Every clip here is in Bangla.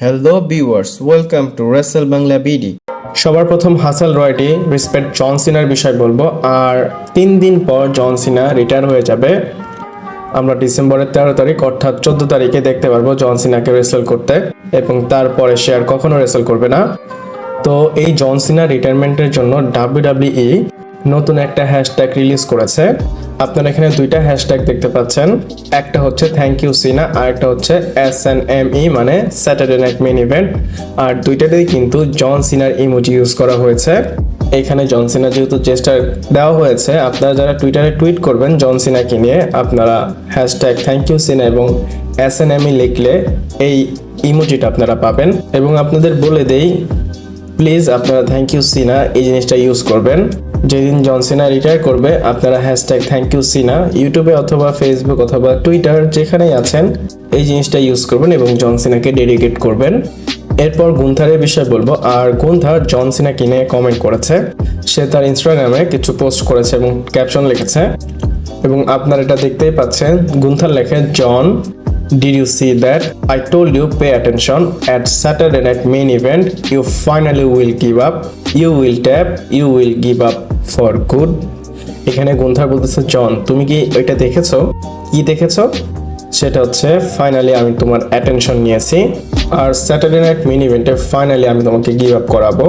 Hello viewers welcome to Resel Bangla B সবার প্রথম হাসাল রয়টি রিসপেক্ট জন সিনার বিষয় বলব। আর তিন দিন পর জন সিনা রিটায়ার হয়ে যাবে। আমরা ডিসেম্বরের তেরো তারিখ, অর্থাৎ চোদ্দ তারিখে দেখতে পারব জন সিনাকে রেসেল করতে। এবং তারপরে সে আর কখনো রেসেল করবে না। তো এই জন সিনা রিটায়ারমেন্টের জন্য ডাব্লিউডাব্লিউই নতুন একটা হ্যাশট্যাগ রিলিজ করেছে। আপনারা এখানে দুইটা হ্যাশট্যাগ দেখতে পাচ্ছেন। একটা হচ্ছে থ্যাংক ইউ সিনা আর একটা হচ্ছে এস এন এম ই মানে স্যাটারডে নাইট মেন ইভেন্ট আর দুইটাতেই কিন্তু জন সিনার ইমোজি ইউজ করা হয়েছে। এখানে জন সিনা যেহেতু চেষ্টা দেওয়া হয়েছে, আপনারা যারা টুইটারে টুইট করবেন জন সিনাকে নিয়ে, আপনারা হ্যাশট্যাগ থ্যাংক ইউ সিনা এবং এস এন এম ই লিখলে এই ইমোজিটা আপনারা পাবেন। এবং আপনাদের বলে দেই প্লিজ আপনারা থ্যাংক ইউ সিনা এই জিনিসটা ইউজ করবেন। যেদিন জন সিনা রিটায়ার করবে আপনারা হ্যাশট্যাগ থ্যাংক ইউ সিনা ইউটিউবে অথবা ফেসবুক অথবা টুইটার যেখানেই আছেন এই জিনিসটা ইউজ করবেন এবং জন সিনাকে ডেডিকেট করবেন এরপর গুন্থারের বিষয়ে বলব আর গুন্থার জন সিনা কিনে কমেন্ট করেছে সে তার ইনস্টাগ্রামে কিছু পোস্ট করেছে এবং ক্যাপশন লিখেছে এবং আপনারা এটা দেখতেই পাচ্ছেন গুন্থার লেখে John Did you see that? I told you pay attention. At Saturday night main event, you finally will give up. You will tap. You will give up for good. এখানে গুন্থার বলতেছে, জন, তুমি কি ওইটা দেখেছ? কি দেখেছ? সেটা হচ্ছে ফাইনালি আমি তোমার অ্যাটেনশন নিয়েছি। আর স্যাটারডে নাইট মেন ইভেন্টে ফাইনালি আমি তোমাকে গিভ আপ করাবো।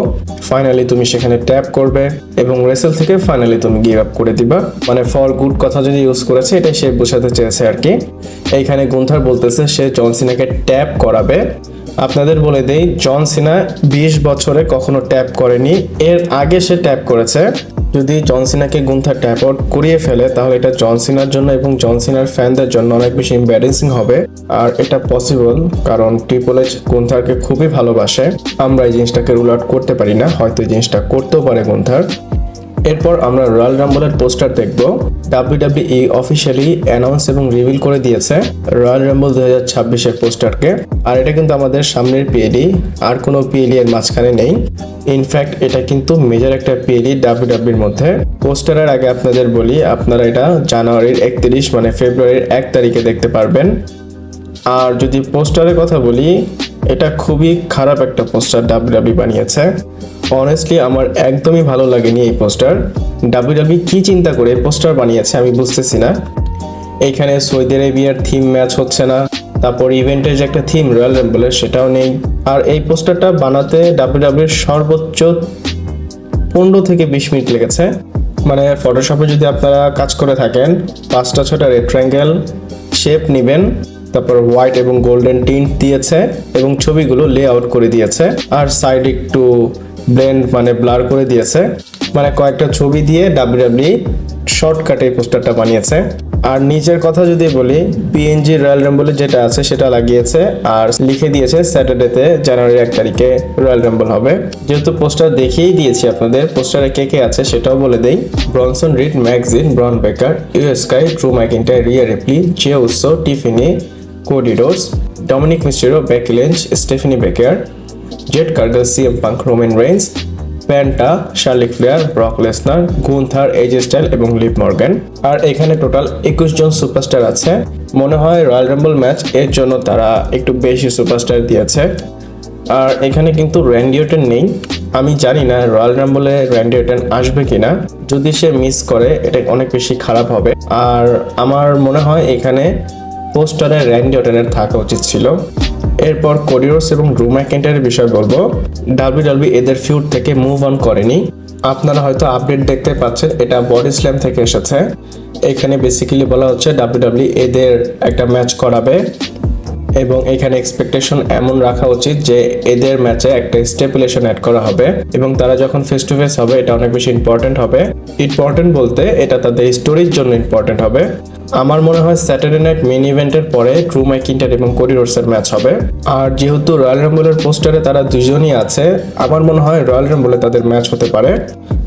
ফাইনালি তুমি সেখানে ট্যাপ করবে এবং রেসেল থেকে ফাইনালি তুমি গিভ আপ করে দিবা। মানে ফর গুড কথা যদি ইউজ করেছে, এটাই সে বোঝাতে চেয়েছে আর কি। এইখানে গুন্থার বলতেছে, সে জন সিনাকে ট্যাপ করাবে আপনাদের বলে দেই, জন সিনা বিশ বছরে কখনো ট্যাপ করেনি। এর আগে সে ট্যাপ করেছে। যদি জন সিনাকে গুন্থা ট্যাপ আউট করিয়ে ফেলে, তাহলে এটা জন সিনার জন্য এবং জন সিনার ফ্যানদের জন্য অনেক বেশি এম্বারেসিং হবে। আর এটা পসিবল কারণ ট্রিপল এইচ গুন্থারকে খুবই ভালোবাসে। আমরা এই জিনিসটাকে রুল আউট করতে পারি না, হয়তো এই জিনিসটা করতেও পারে গুন্থার। এরপর আমরা রয়্যাল রাম্বলের পোস্টার দেখব। ডাব্লিউডাব্লিউই অফিসিয়ালি অ্যানাউন্স এবং রিভিল করে দিয়েছে রয়্যাল রাম্বল দু হাজার ছাব্বিশের পোস্টারকে। আর এটা কিন্তু আমাদের সামনের পিএডি আর কোনো পিএডি এর মাঝখানে নেই। ইনফ্যাক্ট এটা কিন্তু মেজর একটা পিএডি ডাব্লিউডাব্লিউর মধ্যে। পোস্টারের আগে আপনাদের বলি, আপনারা এটা জানুয়ারির একত্রিশ মানে ফেব্রুয়ারির এক তারিখে দেখতে পারবেন। আর যদি পোস্টারের কথা বলি এটা খুবই খারাপ একটা পোস্টার ডাব্লিউডাব্লিউ বানিয়েছে। অনেস্টলি আমার একদমই ভালো লাগেনি এই পোস্টার। ডাব্লিউডাব্লিউ কি চিন্তা করে পোস্টার বানিয়েছে আমি বুঝতেছি না। এইখানে সৌদি আরেবিয়ার থিম ম্যাচ হচ্ছে না, তারপর ইভেন্টের যে একটা থিম রয়্যাল র্যাম্বলের সেটাও নেই। আর এই পোস্টারটা বানাতে ডাব্লিউডাব্লিউর সর্বোচ্চ পনেরো থেকে বিশ মিনিট লেগেছে। মানে ফটোশপে যদি আপনারা কাজ করে থাকেন, পাঁচটা ছটা রেক্ট্রাঙ্গেল শেপ নেবেন তারপর হোয়াইট এবং গোল্ডেন টিন্ট দিয়েছে এবং ছবিগুলো লে আউট করে দিয়েছে। আর সাইড একটু ব্লেন্ড মানে ব্লার করে দিয়েছে। মানে কয়েকটা ছবি দিয়ে ডাব্লিউডাব্লিউ শর্টকাটে পোস্টারটা বানিয়েছে। আর নিচের কথা যদি বলি পিএনজি রয়্যাল র্যাম্বলে যেটা আছে সেটা লাগিয়েছে। আর লিখে দিয়েছে স্যাটারডেতে জানুয়ারি এক তারিখে রয়্যাল র্যাম্বল হবে। যেহেতু পোস্টার দেখিয়েই দিয়েছি আপনাদের পোস্টারে কে কে আছে সেটাও বলে দেই। ব্রনসন রিড ম্যাগজিন Bron Breakker ইউএসকাই Drew McIntyre Rhea Ripley Jey Uso Tiffany কোডিডোস Dominik Mysterio Becky Lynch Stephanie Vaquer Jade Cargill CM Punk Roman Reigns Penta Charlotte Flair Brock Lesnar Gunther AJ Styles এবং লিপ মর্গান আর এখানে টোটাল একুশ জন সুপারস্টার আছে। মনে হয় রয়্যাল রাম্বল ম্যাচ এর জন্য তারা একটু বেশি সুপারস্টার দিয়েছে। আর এখানে কিন্তু র্যান্ডিওটেন নেই। আমি জানি না রয়্যাল রাম্বলে র্যান্ডিওটেন আসবে কিনা। যদি সে মিস করে এটা অনেক বেশি খারাপ হবে। আর আমার মনে হয় এখানে পোস্টারে র্যান্ডি অটেনের থাকা উচিত ছিল। এরপর কোরিওস এবং ড্রু ম্যাকেন্টারের বিষয় বলব। ডাব্লিউডাব্লিউ এদের ফিউড থেকে মুভ অন করেনি। আপনারা হয়তো আপডেট দেখতে পাচ্ছেন, এটা বডি স্ল্যাম থেকে এসেছে। এখানে বেসিক্যালি বলা হচ্ছে ডাব্লিউডাব্লিউ এদের একটা ম্যাচ করাবে। এবং এখানে এক্সপেকটেশন এমন রাখা উচিত যে এদের ম্যাচে একটা স্টেপুলেশন অ্যাড করা হবে। এবং তারা যখন ফেস টু ফেস হবে, এটা অনেক বেশি ইম্পর্টেন্ট হবে। ইম্পর্টেন্ট বলতে এটা তাদের স্টোরির জন্য ইম্পর্টেন্ট হবে। আমার মনে হয় স্যাটারডে নাইট মেন ইভেন্টের পরে ট্রু ম্যাকিন্টার এবং কোরিডোর্সের ম্যাচ হবে। আর যেহেতু রয়্যাল রাম্বলের পোস্টারে তারা দুজনই আছে, আমার মনে হয় রয়্যাল রাম্বলে তাদের ম্যাচ হতে পারে।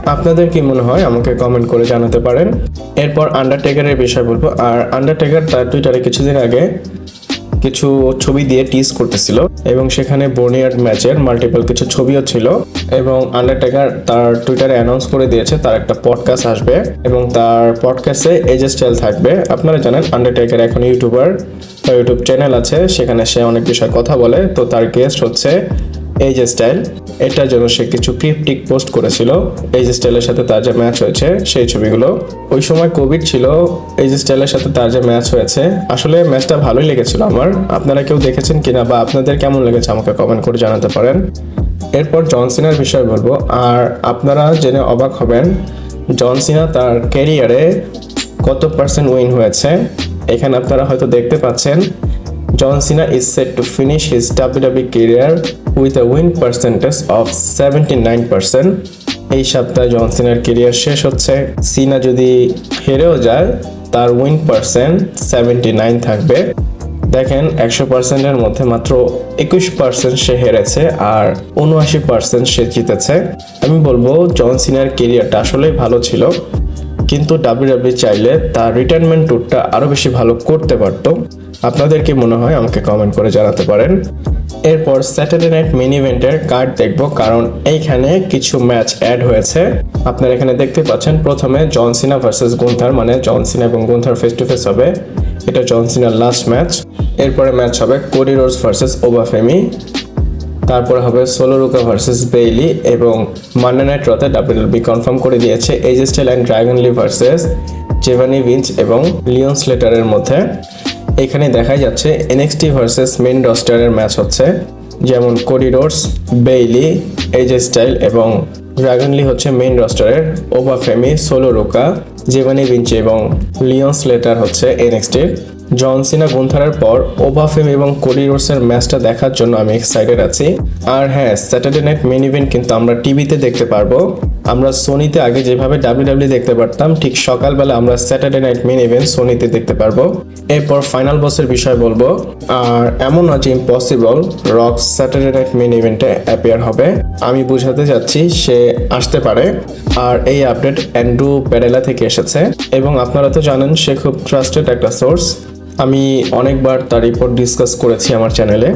আপনাদের কি মনে হয়? আমাকে কমেন্ট করে জানাতে পারেন। এরপর আন্ডারটেকারের বিষয় বলব। আর আন্ডারটেকার তার টুইটারে কিছুদিন আগে কিছু ছবি দিয়ে টিজ করতেছিল এবং সেখানে বোর্নিয়ার ম্যাচের মাল্টিপল কিছু ছবিও ছিল এবং আন্ডারটেকার তার টুইটারে অ্যানাউন্স করে দিয়েছে তার একটা পডকাস্ট আসবে এবং তার পডকাস্টে এজ স্টাইল থাকবে। আপনারা জানেন আন্ডারটেকার এখন ইউটিউবার তার ইউটিউব চ্যানেল আছে, সেখানে সে অনেক বিষয়ে কথা বলে। তো তার গেস্ট হচ্ছে এই যে স্টাইল, এটার জন্য সে কিছু ক্রিপ্টিক পোস্ট করেছিল। এই যে স্টাইলের সাথে তার যে ম্যাচ হয়েছে, সেই ছবিগুলো। ওই সময় কোভিড ছিল, এই যে স্টাইলের সাথে তার যে ম্যাচ হয়েছে, আসলে ম্যাচটা ভালোই লেগেছিল আমার। আপনারা কেউ দেখেছেন কিনা বা আপনাদের কেমন লেগেছে আমাকে কমেন্ট করে জানাতে পারেন। এরপর জনসিনার বিষয়ে বলব, আর আপনারা জেনে অবাক হবেন জনসিনা তার ক্যারিয়ারে কত পার্সেন্ট উইন হয়েছে। এখানে আপনারা হয়তো দেখতে পাচ্ছেন, জন সিনা is set to finish his WWE career with a win percentage of 79%. এই সপ্তাহে জন সিনার কেরিয়ার শেষ হচ্ছে। সিনা যদি হেরেও যায়, তার উইন পার্সেন্ট সেভেন্টি নাইন থাকবে। দেখেন, একশো পার্সেন্টের মধ্যে মাত্র একুশ পার্সেন্ট সে হেরেছে আর উনআশি পার্সেন্ট সে জিতেছে। আমি বলব জন সিনার কেরিয়ারটা আসলেই ভালো ছিল। কিন্তু ডাব্লিউডাব্লিউ চাইলে তার রিটায়ারমেন্ট ট্যুরটা আরও বেশি ভালো করতে পারত। আপনাদের কি মনে হয়? আমাকে কমেন্ট করে জানাতে পারেন। এরপর স্যাটারডে নাইট মেন ইভেন্টের কার্ড দেখব, কারণ এইখানে কিছু ম্যাচ অ্যাড হয়েছে। আপনারা এখানে দেখতে পাচ্ছেন, প্রথমে জন সিনা ভার্সেস গুন্থার মানে জন সিনা এবং গুন্থার ফেস টু ফেস হবে। এটা জন সিনার লাস্ট ম্যাচ এরপরে ম্যাচ হবে কোডি রোজ ভার্সেস ওবাফেমি তারপরে হবে সোলোরুকা ভার্সেস বেইলি এবং মান্ডে নাইট রতে ডাব্লিউডাব্লিউ কনফার্ম করে দিয়েছে AJ Styles and Dragon Lee versus Giovanni Vinci এবং লিওন স্লেটারের মধ্যে। এখানে দেখাই যাচ্ছে এনএক্সটি ভার্সেস মেন রস্টারের ম্যাচ হচ্ছে, যেমন কোডিডোর্স বেইলি এজে স্টাইল এবং ড্রাগন লি হচ্ছে মেইন রস্টারের ওবা ফেমি সোলোরুকা জেভানি ভিঞ্চি এবং লিওন স্লেটার হচ্ছে এনএক্সটির জন সিনা গুন্থারের পর ওবাফেম এবং কোডি ম্যাচটা দেখার জন্য আমি এক্সাইটেড আছি। আর হ্যাঁ স্যাটারডে নাইট মেন ইভেন্ট কিন্তু আমরা টিভিতে দেখতে পারব। আমরা সোনিতে আগে যেভাবে ডাব্লিউ দেখতে পারতাম, ঠিক সকালবেলা আমরা স্যাটারডে নাইট মেন ইভেন্ট সোনিতে দেখতে পারব। এরপর ফাইনাল বসের বিষয় বলব। আর এমন নয় যে impossible Rock Saturday night main ইভেন্টে অ্যাপিয়ার হবে। আমি বুঝাতে চাচ্ছি সে আসতে পারে। আর এই আপডেট অ্যান্ড্রু প্যাডেলা থেকে এসেছে। এবং আপনারা তো জানেন, সে খুব ট্রাস্টেড একটা সোর্স আমি অনেকবার তার রিপোর্ট ডিসকাস করেছি আমার চ্যানেলে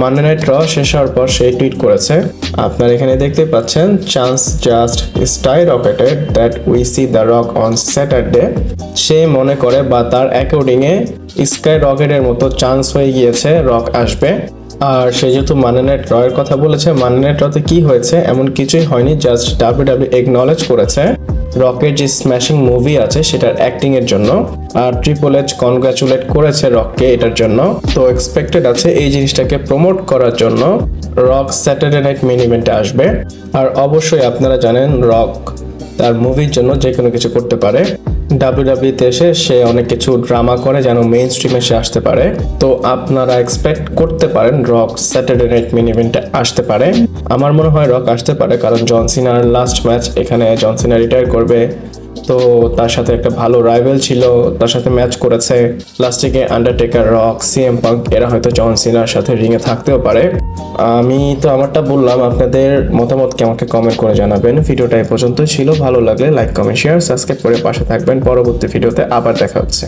মান্ডে নাইট র শেষ হওয়ার পর সেই টুইট করেছে, আপনারা এখানে দেখতে পাচ্ছেন chance just skyrocketed that we see the Rock on Saturday সে মনে করে, বা তার অ্যাকর্ডিংয়ে স্কাই রকেটের মতো চান্স হয়ে গিয়েছে রক আসবে। আর সে যেহেতু মান্নানেট রয়ের কথা বলেছে মান্নানেট রতে কি হয়েছে, এমন কিছুই হয়নি জাস্ট ডাব্লিউ ডাব্লিউ একনলেজ করেছে। রকের যে স্ম্যাশিং মুভি আছে, সেটার অ্যাক্টিং এর জন্য। আর ট্রিপল এইচ কনগ্রাচুলেট করেছে রককে এটার জন্য। তো এক্সপেক্টেড আছে এই জিনিসটাকে প্রমোট করার জন্য। রক স্যাটারডে নাইট মেন ইভেন্টে আসবে। আর অবশ্যই আপনারা জানেন রক তার মুভির জন্য যে কোনো কিছু করতে পারে। ডাব্লিউডাব্লিউতে এসে সে অনেক কিছু ড্রামা করে, যেন মেইন স্ট্রিমে সে আসতে পারে। তো আপনারা এক্সপেক্ট করতে পারেন রক স্যাটারডে নাইট মেন ইভেন্টে আসতে পারে। আমার মনে হয় রক আসতে পারে, কারণ জনসিনার লাস্ট ম্যাচ এখানে জনসিনা রিটায়ার করবে। তো তার সাথে একটা ভালো রাইভেল ছিল, তার সাথে ম্যাচ করেছে। লাস্টিকে আন্ডারটেকার রক সিএম পাঙ্ক এরা হয়তো জন সিনার সাথে রিংয়ে থাকতেও পারে। আমি তো আমারটা বললাম, আপনাদের মতামতকে আমাকে কমেন্ট করে জানাবেন। ভিডিওটা এ পর্যন্ত ছিল, ভালো লাগলে লাইক কমেন্ট শেয়ার সাবস্ক্রাইব করে পাশে থাকবেন। পরবর্তী ভিডিওতে আবার দেখা হচ্ছে।